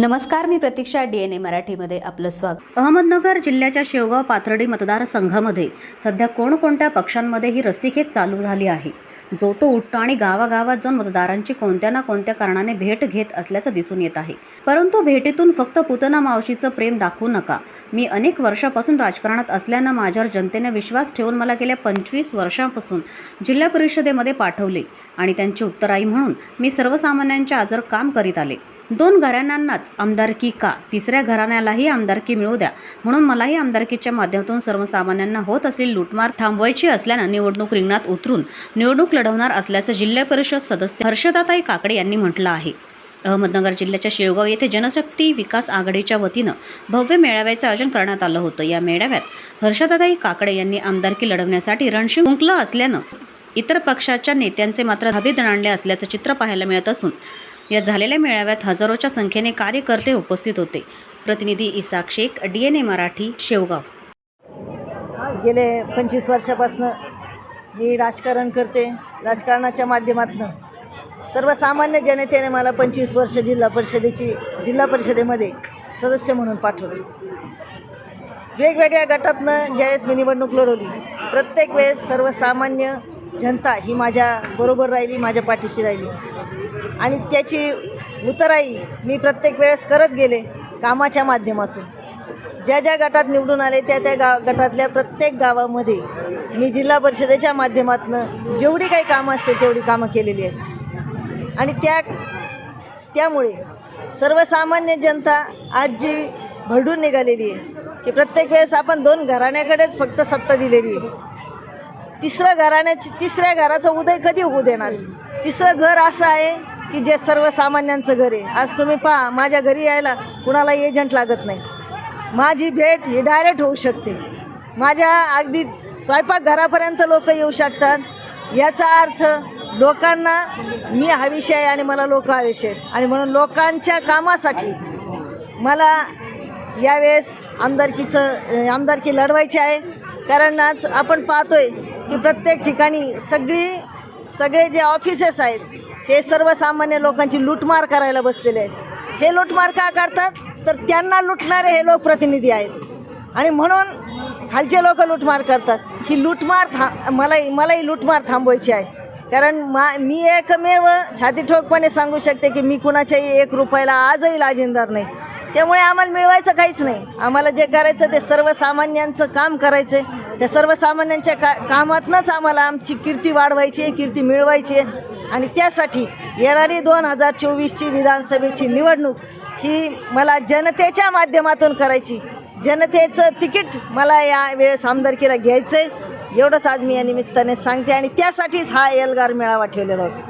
नमस्कार मी प्रतीक्षा D N ए मराठीमध्ये आपलं स्वागत. अहमदनगर जिल्ह्याच्या शेवगाव पाथर्डी मतदारसंघामध्ये सध्या कोणकोणत्या पक्षांमध्ये ही रस्सीखेच चालू झाली आहे? जो तो उठतो आणि गावागावात जाऊन मतदारांची कोणत्या ना कोणत्या कारणाने भेट घेत असल्याचं दिसून येत आहे. परंतु भेटीतून फक्त पुतना मावशीचं प्रेम दाखवू नका. मी अनेक वर्षापासून राजकारणात असल्यानं माझ्यावर जनतेने विश्वास ठेवून मला गेल्या पंचवीस वर्षांपासून जिल्हा परिषदेमध्ये पाठवले आणि त्यांची उत्तराई म्हणून मी सर्वसामान्यांच्या आजवर काम करीत आले. दोन घराण्यांनाच आमदारकी का तिसऱ्या घराण्यालाही आमदारकी मिळू द्या. म्हणून मलाही आमदारकीच्या माध्यमातून सर्वसामान्यांना होत असलेली लूटमार थांबवायची असल्यानं निवडणूक रिंगणात उतरून निवडणूक लढवणार असल्याचं जिल्हा परिषद सदस्य हर्षदाताई काकडे यांनी म्हटलं आहे. अहमदनगर जिल्ह्याच्या शेवगाव येथे जनशक्ती विकास आघाडीच्या वतीनं भव्य मेळाव्याचं आयोजन करण्यात आलं होतं. या मेळाव्यात हर्षदाताई काकडे यांनी आमदारकी लढवण्यासाठी रणशी गुंकलं असल्यानं इतर पक्षाच्या नेत्यांचे मात्र धाबे दणाणले असल्याचं चित्र पाहायला मिळत असून या झालेल्या मेळाव्यात हजारोच्या संख्येने कार्यकर्ते उपस्थित होते. प्रतिनिधी Isak Shaikh D N A Marathi Shevgaon. गेले पंचवीस वर्षापासनं मी राजकारण करते राजकारणाच्या माध्यमातून. सर्वसामान्य जनतेने मला पंचवीस वर्ष जिल्हा परिषदेची जिल्हा परिषदेमध्ये सदस्य म्हणून पाठवले. वेगवेगळ्या गटातनं ज्यावेळेस मी निवडणूक लढवली प्रत्येक वेळेस सर्वसामान्य जनता ही माझ्या बरोबर राहिली माझ्या पाठीशी राहिली. आणि त्याची उतराई मी प्रत्येक वेळेस करत गेले कामाच्या माध्यमातून. ज्या ज्या गटात निवडून आले त्या त्या गाव गटातल्या प्रत्येक गावामध्ये मी जिल्हा परिषदेच्या माध्यमातून जेवढी काही कामं असते तेवढी कामं केलेली आहेत. आणि त्या त्यामुळे सर्वसामान्य जनता आज जी भरडून निघालेली आहे की प्रत्येक वेळेस आपण दोन घराण्याकडेच फक्त सत्ता दिलेली आहे. तिसरं घराण्याची तिसऱ्या घराचा उदय कधी होऊ देणार? तिसरं घर असं आहे की जे सर्वसामान्यांचं घर आहे. आज तुम्ही पहा माझ्या घरी यायला कुणाला एजंट लागत नाही. माझी भेट ही डायरेक्ट होऊ शकते. माझ्या अगदी स्वयंपाकघरापर्यंत लोक येऊ शकतात. याचा अर्थ लोकांना मी हवीशी आहे आणि मला लोक हवेशी आहेत. आणि म्हणून लोकांच्या कामासाठी मला यावेळेस आमदारकीचं आमदारकी लढवायची आहे. कारण आज आपण पाहतोय की प्रत्येक ठिकाणी सगळी सगळे जे ऑफिसेस आहेत हे सर्वसामान्य लोकांची लूटमार करायला बसलेले आहेत. हे लूटमार का करतात? तर त्यांना लुटणारे हे लोकप्रतिनिधी आहेत. आणि म्हणून खालचे लोक लूटमार करतात. ही लूटमार था मलाही मलाही लूटमार थांबवायची आहे. कारण मा मी एकमेव छाती ठोकपणे सांगू शकते की मी कुणाच्याही एक रुपयाला आजही लाजिंदार नाही. त्यामुळे आम्हाला मिळवायचं काहीच नाही. आम्हाला जे करायचं ते सर्वसामान्यांचं काम करायचं. आहे त्या सर्वसामान्यांच्या का कामातनंच आम्हाला आमची कीर्ती वाढवायची आहे कीर्ती मिळवायची आहे. आणि त्यासाठी येणारी दोन हजार चोवीसची विधानसभेची निवडणूक ही मला जनतेच्या माध्यमातून करायची. जनतेचं तिकीट मला या वेळेस आमदारकीला घ्यायचं आहे एवढंच आज मी या निमित्ताने सांगते आणि त्यासाठीच हा एल्गार मेळावा ठेवलेला होता.